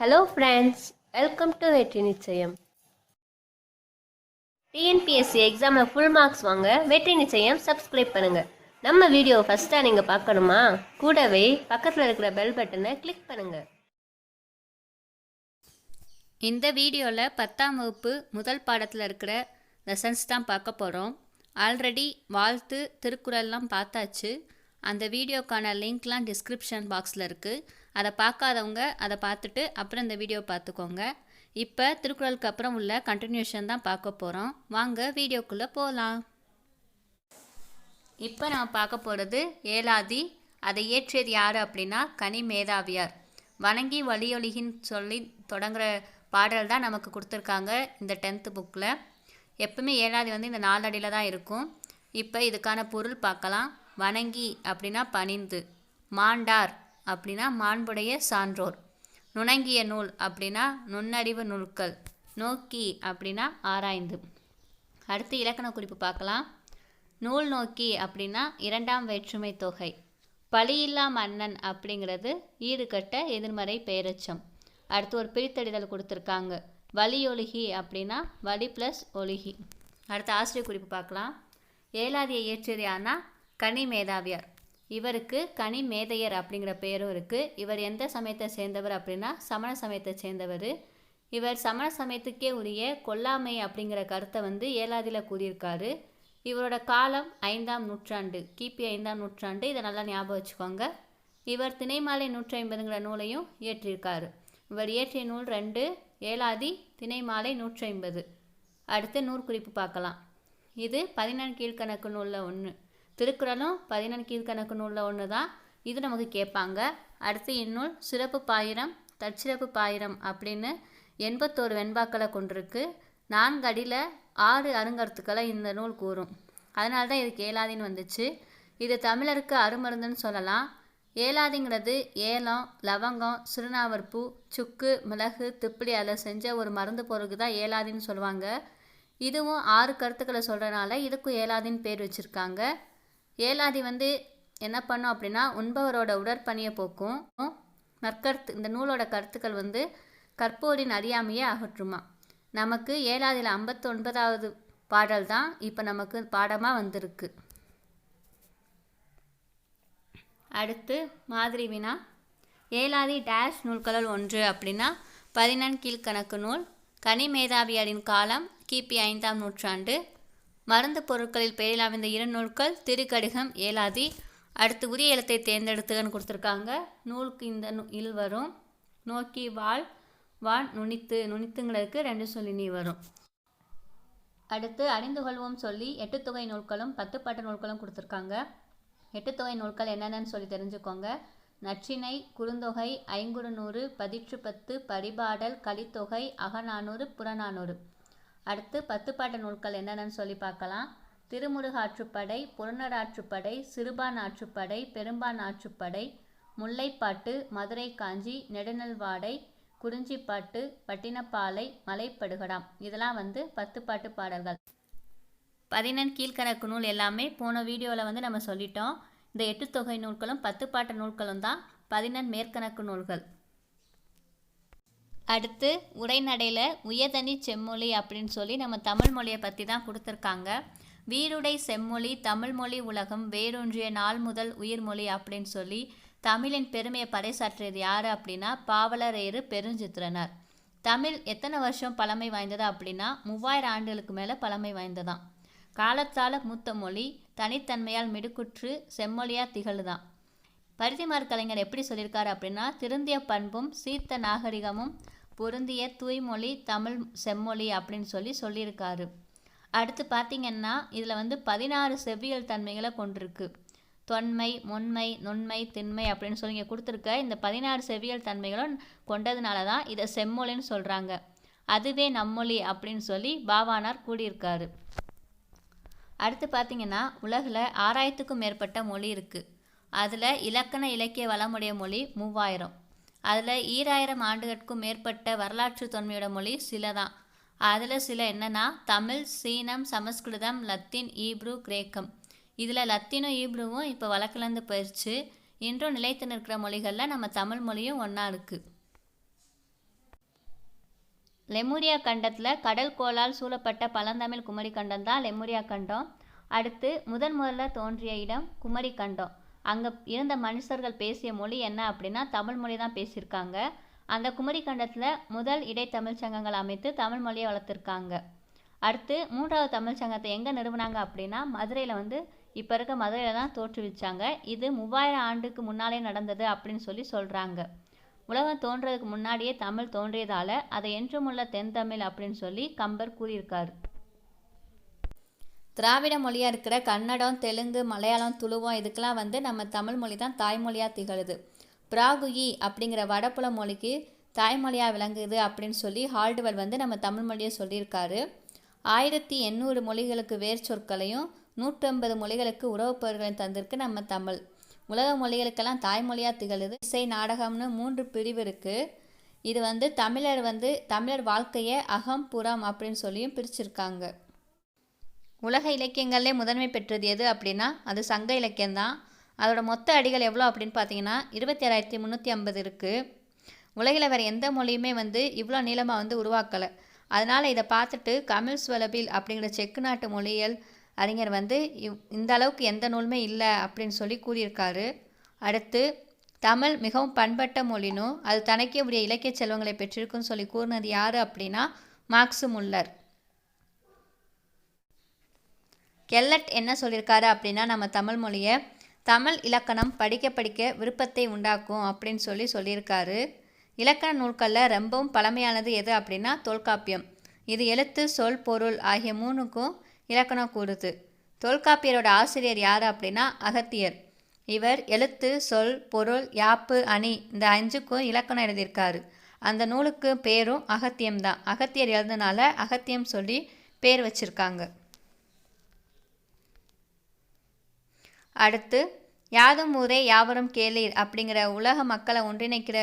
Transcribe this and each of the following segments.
Hello friends welcome to வெற்றி நிச்சயம். TNPSC எக்ஸாமில் ஃபுல் மார்க்ஸ் வாங்க வெற்றி நிச்சயம் சப்ஸ்கிரைப் பண்ணுங்கள் நம்ம வீடியோ ஃபஸ்ட்டாக நீங்கள் பார்க்கணுமா? கூடவே பக்கத்தில் இருக்கிற பெல் பட்டனை கிளிக் பண்ணுங்கள் இந்த வீடியோவில் பத்தாம் வகுப்பு முதல் பாடத்தில் இருக்கிற லெசன்ஸ் தான் பார்க்க போகிறோம் ஆல்ரெடி வாழ்த்து திருக்குறள்லாம் பார்த்தாச்சு. அந்த வீடியோக்கான லிங்க்லாம் டிஸ்கிரிப்ஷன் பாக்ஸில் இருக்குது அதை பார்க்காதவங்க அதை பார்த்துட்டு அப்புறம் இந்த வீடியோ பார்த்துக்கோங்க இப்போ திருக்குறளுக்கு அப்புறம் உள்ள கண்டினியூஷன் தான் பார்க்க போகிறோம் வாங்க வீடியோக்குள்ளே போகலாம் இப்போ நம்ம பார்க்க போகிறது ஏலாதி அதை இயற்றியது யார் அப்படின்னா கனி மேதாவியார். வணங்கி வழியொலிகின்னு சொல்லி தொடங்குற பாடல் தான் நமக்கு கொடுத்துருக்காங்க இந்த டென்த்து புக்கில் எப்பவுமே ஏழாதி வந்து இந்த நாலடியில் தான் இருக்கும். இப்போ இதுக்கான பொருள் பார்க்கலாம். வணங்கி அப்படின்னா பணிந்து. மாண்டார். அப்படின்னா மாண்புடைய சான்றோர். நுணங்கிய நூல் அப்படின்னா நுண்ணறிவு நூல்கள். நோக்கி அப்படின்னா ஆராய்ந்து. அடுத்து இலக்கண குறிப்பு பார்க்கலாம். நூல் நோக்கி அப்படின்னா இரண்டாம் வேற்றுமை தொகை. பழியில்லா மன்னன் அப்படிங்கிறது ஈடுகட்ட எதிர்மறை பெயரச்சம் அடுத்து ஒரு பிரித்தடிதல் கொடுத்துருக்காங்க. வலியொழுகி அப்படின்னா வலி ப்ளஸ் ஒழுகி. அடுத்து ஆசிரியர் குறிப்பு பார்க்கலாம். ஏழாதியை இயற்றியது கனி மேதாவியார். இவருக்கு கனி மேதையர் அப்படிங்கிற பெயரும் இருக்குது இவர் எந்த சமயத்தை சேர்ந்தவர் அப்படின்னா சமண சமயத்தை சேர்ந்தவர். இவர் சமண சமயத்துக்கே உரிய கொல்லாமை அப்படிங்கிற கருத்தை வந்து ஏலாதியில் கூறியிருக்காரு. இவரோட காலம் ஐந்தாம் நூற்றாண்டு கிபி ஐந்தாம் நூற்றாண்டு. இதை நல்லா ஞாபகம் வச்சுக்கோங்க. இவர் திணைமாலை நூற்றி ஐம்பதுங்கிற நூலையும் இயற்றியிருக்காரு. இவர் இயற்றிய நூல் ரெண்டு ஏலாதி திணைமாலை நூற்றி ஐம்பது அடுத்து நூற்குறிப்பு பார்க்கலாம். இது பதினெண் கீழ்கணக்கு நூலில் ஒன்று திருக்குறளும் பதினெண் கீழ்கணக்கு நூலில் ஒன்று தான் இது நமக்கு கேட்பாங்க. அடுத்து இந்நூல் சிறப்பு பாயிரம் தற்சிறப்பு பாயிரம் அப்படின்னு எண்பத்தோரு வெண்பாக்களை கொண்டிருக்கு. நான்கு அடியில் ஆறு அருங்கருத்துக்களை இந்த நூல் கூறும். அதனால தான் இதுக்கு ஏலாதின்னு வந்துச்சு. இது தமிழருக்கு அருமருந்துன்னு சொல்லலாம். ஏலாதிங்கிறது ஏலம் லவங்கம் சிறுநாவற்பூ சுக்கு மிளகு திப்பிலி அதில் செஞ்ச ஒரு மருந்து பொருளுக்கு தான் ஏலாதின்னு சொல்லுவாங்க. இதுவும் ஆறு கருத்துக்களை சொல்கிறனால இதுக்கும் ஏலாதின்னு பேர் வச்சுருக்காங்க. ஏலாதி வந்து என்ன பண்ணும் அப்படின்னா உண்பவரோட உடற்பணியை போக்கும். நற்கருத்து இந்த நூலோட கருத்துக்கள் வந்து கற்போரின் அறியாமையே அகற்றுமா. நமக்கு ஏழாவதில் ஐம்பத்தொன்பதாவது பாடல் தான் இப்போ நமக்கு பாடமாக வந்திருக்கு. அடுத்து மாதிரி வினா. ஏலாதி டேஷ் நூல்களுள் ஒன்று அப்படின்னா பதினெண் கீழ்கணக்கு நூல். கனிமேதாவியாரின் காலம் கிபி ஐந்தாம் நூற்றாண்டு. மருந்து பொருட்களில் பெயரில் இந்த இரு நூல்கள் திருக்கடிகம் ஏலாதி அடுத்து உரிய இலத்தை தேர்ந்தெடுத்துகன்னு கொடுத்துருக்காங்க. நூலுக்கு இந்த நூ இல் வரும். நோக்கி வாழ் வான் நுனித்து நுனித்துங்கிறதுக்கு ரெண்டு சொல்லி நீ வரும். அடுத்து அறிந்து கொள்வோம் சொல்லி எட்டு தொகை நூல்களும் பத்து பாட்டு நூல்களும் கொடுத்துருக்காங்க. எட்டு தொகை நூல்கள் என்னென்னு சொல்லி தெரிஞ்சுக்கோங்க. நற்றினை குறுந்தொகை ஐங்குறுநூறு பதிற்று பத்து பரிபாடல் கலித்தொகை அகநானூறு புறநானூறு. அடுத்து பத்து பாட்டு நூல்கள் என்னென்னு சொல்லி பார்க்கலாம். திருமுருகாற்றுப்படை புறநராற்றுப்படை சிறுபான் ஆற்றுப்படை பெரும்பான் ஆற்றுப்படை முல்லைப்பாட்டு மதுரை காஞ்சி நெடுநல்வாடை குறிஞ்சிப்பாட்டு பட்டினப்பாலை மலைப்படுகடாம். இதெல்லாம் வந்து பத்து பாட்டு பாடல்கள். பதினெண் கீழ்கணக்கு நூல் எல்லாமே போன வீடியோவில் வந்து நம்ம சொல்லிட்டோம். இந்த எட்டு தொகை நூல்களும் பத்து பாட்டு நூல்களும் தான் பதினெண் மேற்கணக்கு நூல்கள். அடுத்து உரைநடையில் உயர்தனி செம்மொழி அப்படின்னு சொல்லி நம்ம தமிழ் மொழியை பற்றி தான் கொடுத்துருக்காங்க. வீருடை செம்மொழி தமிழ் மொழி உலகம் வேரூன்றிய நாள் முதல் உயிர்மொழி அப்படின்னு சொல்லி தமிழின் பெருமையை பறைசாற்றியது யார் அப்படின்னா பாவலரேறு பெருஞ்சித்திரனார். தமிழ் எத்தனை வருஷம் பழமை வாய்ந்தது அப்படின்னா மூவாயிரம் ஆண்டுகளுக்கு மேலே பழமை வாய்ந்ததான். காலத்தால் மூத்த மொழி தனித்தன்மையால் மிடுக்குற்று செம்மொழியாக திகழுதான். பரிதிமார் கலைஞர் எப்படி சொல்லியிருக்காரு அப்படின்னா திருந்திய பண்பும் சீர்த்த நாகரிகமும் பொருந்திய தூய்மொழி தமிழ் செம்மொழி அப்படின்னு சொல்லி சொல்லியிருக்காரு. அடுத்து பார்த்திங்கன்னா இதில் வந்து பதினாறு செவ்வியல் தன்மைகளை கொண்டிருக்கு. தொன்மை முன்மை நுண்மை திண்மை அப்படின்னு சொல்லி இங்கே கொடுத்துருக்க இந்த பதினாறு செவ்வியல் தன்மைகளும் கொண்டதுனால தான் இதை செம்மொழின்னு சொல்கிறாங்க அதுவே நம்மொழி அப்படின்னு சொல்லி பாவானார் கூடியிருக்காரு அடுத்து பார்த்திங்கன்னா உலகில் ஆறாயிரத்துக்கும் மேற்பட்ட மொழி இருக்குது அதில் இலக்கண இலக்கிய வளமுடைய மொழி மூவாயிரம். அதில் ஈராயிரம் ஆண்டுகளுக்கும் மேற்பட்ட வரலாற்று தொன்மையோட மொழி சில தான் அதில் சில என்னென்னா தமிழ் சீனம் சமஸ்கிருதம் லத்தீன் ஈப்ரு கிரேக்கம். இதில் லத்தீனும் ஈப்ருவும் இப்போ வழக்கிலேருந்து போயிடுச்சு இன்றும் நிலைத்து நிற்கிற மொழிகளில் நம்ம தமிழ் மொழியும் ஒன்றா இருக்குது லெமூரியா கண்டத்தில் கடல் கோளால் சூழப்பட்ட பழந்தமிழ் குமரி கண்டம் தான் லெமூரியா கண்டம். அடுத்து முதன் முதல்ல தோன்றிய இடம் குமரி கண்டம் அங்கே இருந்த மனுஷர்கள் பேசிய மொழி என்ன அப்படின்னா தமிழ் மொழி தான் பேசியிருக்காங்க. அந்த குமரி கண்டத்தில் முதல் இடைத்தமிழ் சங்கங்கள் அமைத்து தமிழ் மொழியை வளர்த்துருக்காங்க. அடுத்து மூன்றாவது தமிழ் சங்கத்தை எங்கே நிறுவனாங்க அப்படின்னா மதுரையில் வந்து இப்போ இருக்க மதுரையில் தான் தோற்றுவிச்சாங்க. இது மூவாயிரம் ஆண்டுக்கு முன்னாலே நடந்தது அப்படின்னு சொல்லி சொல்கிறாங்க உலகம் தோன்றதுக்கு முன்னாடியே தமிழ் தோன்றியதால் அதை என்றுமுள்ள தென்தமிழ் அப்படின்னு சொல்லி கம்பர் கூறியிருக்காரு. திராவிட மொழியாக இருக்கிற கன்னடம் தெலுங்கு மலையாளம் துளுவம் இதுக்கெல்லாம் வந்து நம்ம தமிழ் மொழி தான் தாய்மொழியாக திகழுது. பிராகுயி அப்படிங்கிற வடபுல மொழிக்கு தாய்மொழியாக விளங்குது அப்படின்னு சொல்லி ஹால்டுவல் வந்து நம்ம தமிழ் மொழியை சொல்லியிருக்காரு. ஆயிரத்தி எண்ணூறு மொழிகளுக்கு வேர் சொற்களையும் நூற்றம்பது மொழிகளுக்கு உறவுப் தந்திருக்கு நம்ம தமிழ். உலக மொழிகளுக்கெல்லாம் தாய்மொழியாக திகழுது. இசை நாடகம்னு மூன்று பிரிவு இருக்குது இது வந்து தமிழர் வந்து தமிழர் வாழ்க்கையை அகம் புறம் அப்படின்னு சொல்லியும் பிரிச்சிருக்காங்க. உலக இலக்கியங்கள்லே முதன்மை பெற்றது எது அப்படின்னா அது சங்க இலக்கியம்தான். அதோட மொத்த அடிகள் எவ்வளோ அப்படின்னு பார்த்தீங்கன்னா இருபத்தி ஏழாயிரத்தி முந்நூற்றி ஐம்பது இருக்குது உலகில் வேறு எந்த மொழியுமே வந்து இவ்வளோ நீளமாக வந்து உருவாக்கலை. அதனால் இதை பார்த்துட்டு கமிழ் சுவலபில் அப்படிங்கிற செக்கு நாட்டு மொழியியல் அறிஞர் வந்து இவ் இந்த அளவுக்கு எந்த நூலுமே இல்லை அப்படின்னு சொல்லி கூறியிருக்காரு. அடுத்து தமிழ் மிகவும் பண்பட்ட மொழினும் அது தனக்கே உரிய இலக்கிய செல்வங்களை பெற்றிருக்குன்னு சொல்லி கூறினது யார் அப்படின்னா மார்க்சு முல்லர். கெல்லட் என்ன சொல்லியிருக்காரு அப்படின்னா நம்ம தமிழ் மொழியை தமிழ் இலக்கணம் படிக்க படிக்க விருப்பத்தை உண்டாக்கும் அப்படின்னு சொல்லி சொல்லியிருக்காரு. இலக்கண நூல்களில் ரொம்பவும் பழமையானது எது அப்படின்னா தொல்காப்பியம். இது எழுத்து சொல் பொருள் ஆகிய மூணுக்கும் இலக்கணம் கூறுது. தொல்காப்பியரோட ஆசிரியர் யார் அப்படின்னா அகத்தியர். இவர் எழுத்து சொல் பொருள் யாப்பு அணி இந்த அஞ்சுக்கும் இலக்கணம் எழுதியிருக்காரு. அந்த நூலுக்கு பேரும் அகத்தியம் தான் அகத்தியர் எழுதுனால அகத்தியம் சொல்லி பேர் வச்சுருக்காங்க. அடுத்து யாதும் ஊரே யாவரும் கேளீர் அப்படிங்கிற உலக மக்களை ஒன்றிணைக்கிற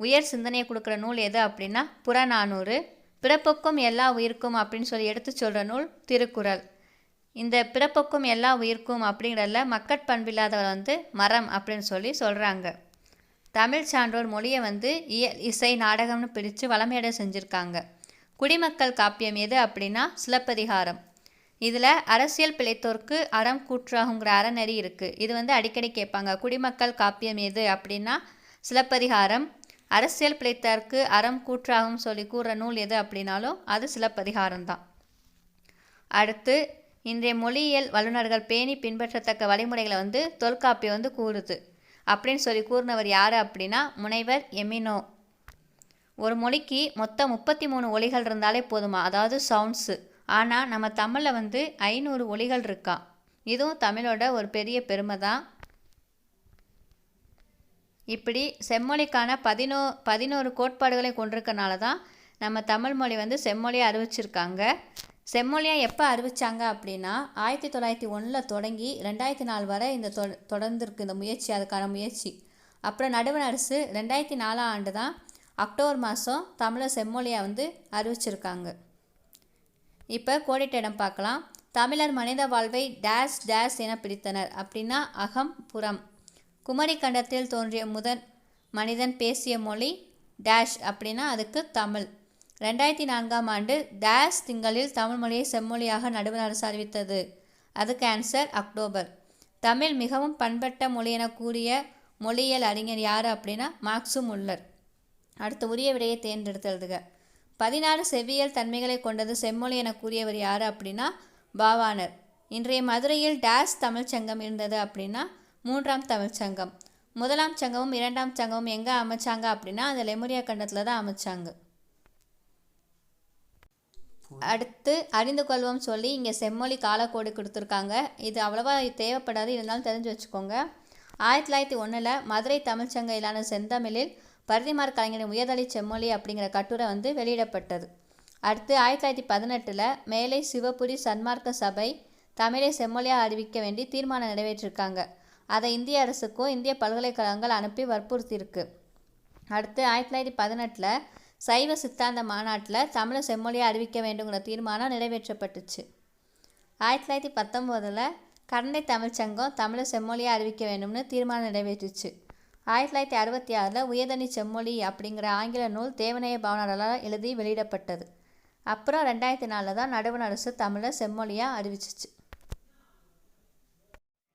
உயர் சிந்தனையை கொடுக்குற நூல் எது அப்படின்னா புறநானூறு பிறப்புக்கும் எல்லா உயிர்க்கும் அப்படின்னு சொல்லி எடுத்து சொல்கிற நூல் திருக்குறள் இந்த பிறப்புக்கும் எல்லா உயிர்க்கும் அப்படிங்கிறதுல மக்கட்பண்பில்லாதவர் வந்து மரம் அப்படின்னு சொல்லி சொல்கிறாங்க தமிழ் சான்றோர் மொழியை வந்து இயல் இசை நாடகம்னு பிரித்து வளமையிட செஞ்சுருக்காங்க. குடிமக்கள் காப்பியம் எது அப்படின்னா சிலப்பதிகாரம். இதில் அரசியல் பிழைத்தோர்க்கு அறம் கூற்றாகுங்கிற அறநெறி இருக்குது இது வந்து அடிக்கடி கேட்பாங்க. குடிமக்கள் காப்பியம் எது அப்படின்னா சிலப்பதிகாரம். அரசியல் பிழைத்தார்க்கு அறம் கூற்றாகும் சொல்லி கூற நூல் எது அப்படின்னாலும் அது சிலப்பதிகாரம் தான் அடுத்து இன்றைய மொழியியல் வல்லுநர்கள் பேணி பின்பற்றத்தக்க வழிமுறைகளை வந்து தொல்காப்பியம் வந்து கூறுது. அப்படின்னு சொல்லி கூறினவர் யார் அப்படின்னா முனைவர் எமினோ. ஒரு மொழிக்கு மொத்தம் முப்பத்தி மூணு ஒலிகள் இருந்தாலே போதுமா? அதாவது சவுண்ட்ஸு ஆனால் நம்ம தமிழில் வந்து ஐநூறு ஒலிகள் இருக்கா? இதுவும் தமிழோட ஒரு பெரிய பெருமை தான். இப்படி செம்மொழிக்கான பதினோ பதினோரு கோட்பாடுகளை கொண்டிருக்கனால தான் நம்ம தமிழ் மொழி வந்து செம்மொழியை அறிவிச்சிருக்காங்க. செம்மொழியாக எப்போ அறிவிச்சாங்க அப்படின்னா ஆயிரத்தி தொள்ளாயிரத்தி ஒன்றில் தொடங்கி ரெண்டாயிரத்தி நாலு வரை இந்த தொ தொடர்ந்துருக்கு இந்த முயற்சி அதுக்கான முயற்சி. அப்புறம் நடுவண் அரசு ரெண்டாயிரத்தி நாலாம் ஆண்டு தான் அக்டோபர் மாதம் தமிழை செம்மொழியாக வந்து அறிவிச்சிருக்காங்க. இப்போ கோடிட்ட இடம் பார்க்கலாம். தமிழர் மனித வாழ்வை டேஷ் டேஷ் என பிரித்தனர். அப்படின்னா அகம் புறம். குமரி கண்டத்தில் தோன்றிய முதன் மனிதன் பேசிய மொழி டேஷ் அப்படின்னா அதுக்கு தமிழ். ரெண்டாயிரத்தி நான்காம் ஆண்டு டேஷ் திங்களில் தமிழ் மொழியை செம்மொழியாக நடுவர் அரசு அறிவித்தது. அதுக்கு ஆன்சர் அக்டோபர். தமிழ் மிகவும் பண்பட்ட மொழி என கூறிய மொழியியல் அறிஞர் யார் அப்படின்னா மார்க்சு முல்லர். அடுத்து உரிய விடையை தேர்ந்தெடுத்து எழுதுக. பதினாறு செவ்வியல் தன்மைகளை கொண்டது செம்மொழி என கூறியவர் யார் அப்படின்னா பாவாணர். இன்றைய மதுரையில் டேஸ் தமிழ்ச்சங்கம் இருந்தது அப்படின்னா மூன்றாம் தமிழ்ச்சங்கம் முதலாம் சங்கமும் இரண்டாம் சங்கமும் எங்கே அமைச்சாங்க அப்படின்னா அந்த லெமுரியா கண்டத்தில் தான் அமைச்சாங்க. அடுத்து அறிந்து கொள்வோம் சொல்லி இங்கே செம்மொழி காலக்கோடு கொடுத்துருக்காங்க. இது அவ்வளோவா தேவைப்படாது இருந்தாலும் தெரிஞ்சு வச்சுக்கோங்க. ஆயிரத்தி தொள்ளாயிரத்தி ஒன்றில் மதுரை தமிழ்ச்சங்க இலான செந்தமிழில் பரதிமார் கலைஞரின் உயர்தலை செம்மொழி அப்படிங்கிற கட்டுரை வந்து வெளியிடப்பட்டது. அடுத்து ஆயிரத்தி தொள்ளாயிரத்தி பதினெட்டில் மேலை சிவபுரி சன்மார்க்க சபை தமிழை செம்மொழியாக அறிவிக்க வேண்டி தீர்மானம் நிறைவேற்றிருக்காங்க. அதை இந்திய அரசுக்கும் இந்திய பல்கலைக்கழகங்கள் அனுப்பி வற்புறுத்தியிருக்கு. அடுத்து ஆயிரத்தி தொள்ளாயிரத்தி பதினெட்டில் சைவ சித்தாந்த மாநாட்டில் தமிழை செம்மொழியாக அறிவிக்க வேண்டுங்கிற தீர்மானம் நிறைவேற்றப்பட்டுச்சு. ஆயிரத்தி தொள்ளாயிரத்தி பத்தொம்போதில் கரண்டை தமிழ்ச்சங்கம் தமிழை செம்மொழியாக அறிவிக்க வேண்டும்னு தீர்மானம் நிறைவேற்றுச்சு. ஆயிரத்தி தொள்ளாயிரத்தி அறுபத்தி ஆறில் உயர்தனி செம்மொழி அப்படிங்கிற ஆங்கில நூல் தேவநேய பவனரால் எழுதி வெளியிடப்பட்டது. அப்புறம் ரெண்டாயிரத்தி நாலில் தான் நடுவண் அரசு தமிழை செம்மொழியாக அறிவிச்சிச்சு.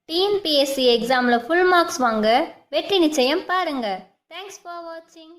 டிஎன்பிஎஸ்சி எக்ஸாமில் ஃபுல் மார்க்ஸ் வாங்க. வெற்றி நிச்சயம் பாருங்கள் தேங்க்ஸ் ஃபார் வாட்சிங்